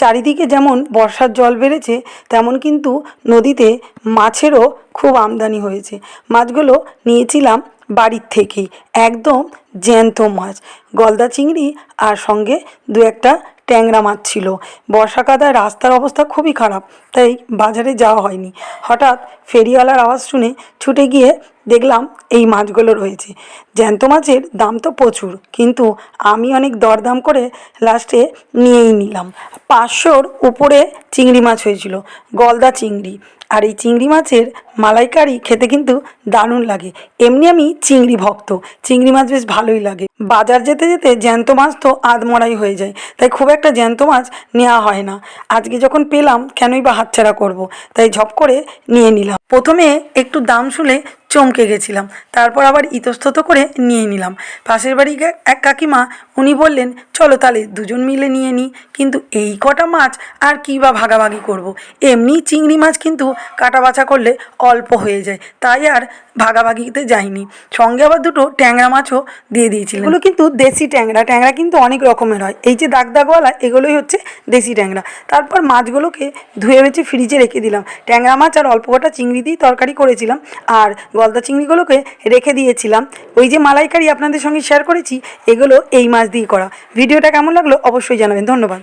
চারিদিকে যেমন বর্ষার জল বেড়েছে, তেমন কিন্তু নদীতে মাছেরও খুব আমদানি হয়েছে। মাছগুলো নিয়েছিলাম বাড়ির থেকেই, একদম জ্যান্ত মাছ। গলদা চিংড়ি আর সঙ্গে দু একটা ট্যাংরা মাছ ছিল। বর্ষা কাদায় রাস্তার অবস্থা খুবই খারাপ, তাই বাজারে যাওয়া হয়নি। হঠাৎ ফেরিওয়ালার আওয়াজ শুনে ছুটে গিয়ে দেখলাম এই মাছগুলো রয়েছে। জ্যান্ত মাছের দাম তো প্রচুর, কিন্তু আমি অনেক দরদাম করে লাস্টে নিয়েই নিলাম। পাঁচশোর উপরে চিংড়ি মাছ হয়েছিল, গলদা চিংড়ি। আর এই চিংড়ি মাছের মালাইকারি খেতে কিন্তু দারুণ লাগে। এমনি আমি চিংড়ি ভক্ত, চিংড়ি মাছ বেশ ভালোই লাগে। বাজার যেতে যেতে জ্যান্ত মাছ তো আধমরাই হয়ে যায়, তাই খুব একটা জ্যান্ত মাছ নেওয়া হয় না। আজকে যখন পেলাম কেনই বা হাতছাড়া করব, তাই ঝপ করে নিয়ে নিলাম। প্রথমে একটু দাম শুনে চমকে গেছিলাম। তারপর আবার ইতস্তত করে নিয়ে নিলাম। পাশের বাড়ি এক কাকিমা, উনি বললেন, চলো তাহলে দুজন মিলে নিয়ে নিই কিন্তু এই কটা মাছ আর কী বা ভাগাভাগি করব। এমনি চিংড়ি মাছ কিন্তু কাটা বাছা করলে অল্প হয়ে যায়। তাই আর ভাগাভাগিতে যাইনি। সঙ্গে আবার দুটো ট্যাংরা মাছও দিয়ে দিয়েছিলেন। এগুলো কিন্তু দেশি ট্যাংরা। ট্যাংরা কিন্তু অনেক রকমের হয়। এই যে দাগ দাগওয়ালা এগুলোই হচ্ছে দেশি ট্যাংরা। তারপর মাছগুলোকে ধুয়ে বেছে ফ্রিজে রেখে দিলাম। ট্যাংরা মাছ আর অল্প কটা চিংড়ি দিয়ে তরকারি করেছিলাম। আর গলদা চিংড়িগুলোকে রেখে দিয়েছিলাম। ওই যে মালাইকারি আপনাদের সঙ্গে শেয়ার করেছি, এগুলো এই মাছ দিয়ে করা। ভিডিওটা কেমন লাগল অবশ্যই জানাবেন। ধন্যবাদ।